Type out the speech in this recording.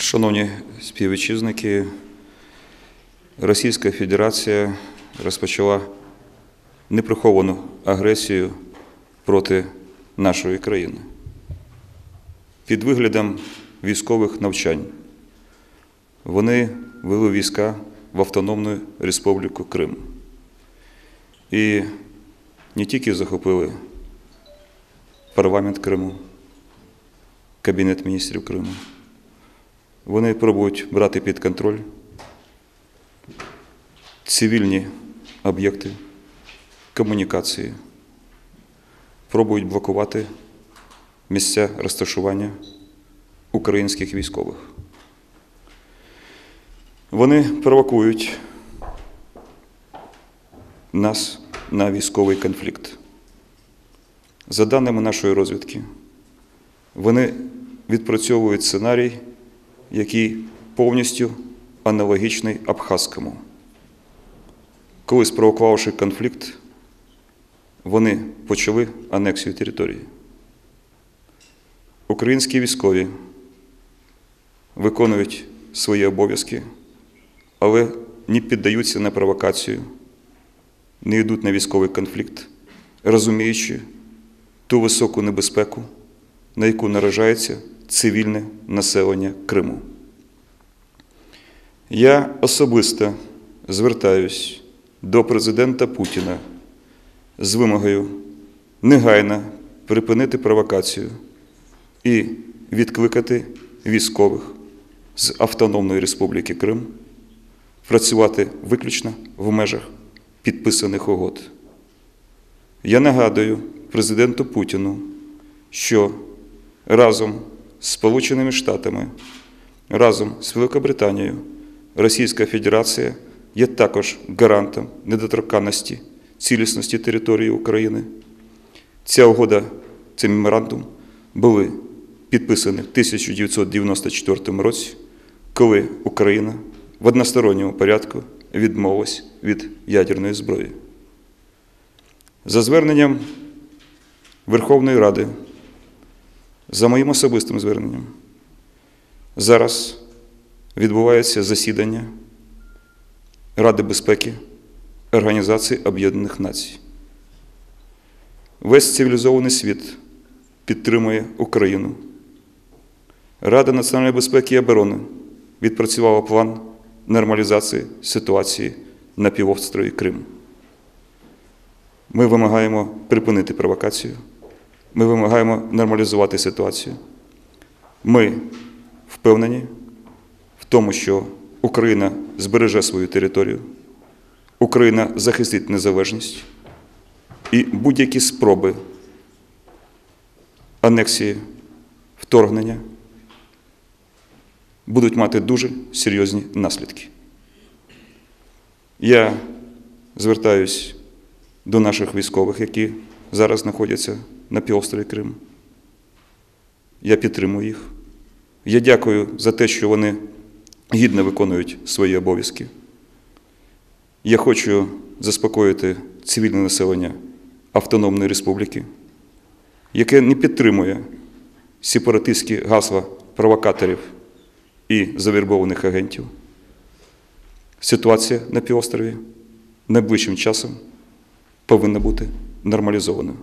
Шановні співвітчизники, Російська Федерація розпочала неприховану агресію проти нашої країни під виглядом військових навчань. Вони вели війська в Автономну Республіку Крим. І не тільки захопили парламент Криму, Кабінет міністрів Криму. Вони пробують брати під контроль цивільні об'єкти, комунікації, пробують блокувати місця розташування українських військових. Вони провокують нас на військовий конфлікт. За даними нашої розвідки, вони відпрацьовують сценарій, який повністю аналогічний Абхазькому. Коли спровокувавши конфлікт, вони почали анексію території. Українські військові виконують свої обов'язки, але не піддаються на провокацію, не йдуть на військовий конфлікт, розуміючи ту високу небезпеку, на яку наражається цивільне населення Криму. Я особисто звертаюсь до президента Путіна з вимогою негайно припинити провокацію і відкликати військових з Автономної Республіки Крим, працювати виключно в межах підписаних угод. Я нагадую президенту Путіну, що разом Сполученими Штатами, разом з Великобританією, Російська Федерація є також гарантом недоторканності цілісності території України. Ця угода, цей меморандум були підписані в 1994 році, коли Україна в односторонньому порядку відмовилась від ядерної зброї. За зверненням Верховної Ради, за моїм особистим зверненням, зараз відбувається засідання Ради безпеки Організації Об'єднаних Націй. Весь цивілізований світ підтримує Україну. Рада національної безпеки і оборони відпрацювала план нормалізації ситуації на півострові Крим. Ми вимагаємо припинити провокацію. Ми вимагаємо нормалізувати ситуацію. Ми впевнені в тому, що Україна збереже свою територію, Україна захистить незалежність і будь-які спроби анексії, вторгнення будуть мати дуже серйозні наслідки. Я звертаюсь до наших військових, які зараз знаходяться на півострові Крим. Я підтримую їх. Я дякую за те, що вони гідно виконують свої обов'язки. Я хочу заспокоїти цивільне населення Автономної Республіки, яке не підтримує сепаратистські гасла провокаторів і завірбованих агентів. Ситуація на півострові найближчим часом повинна бути нормалізованою.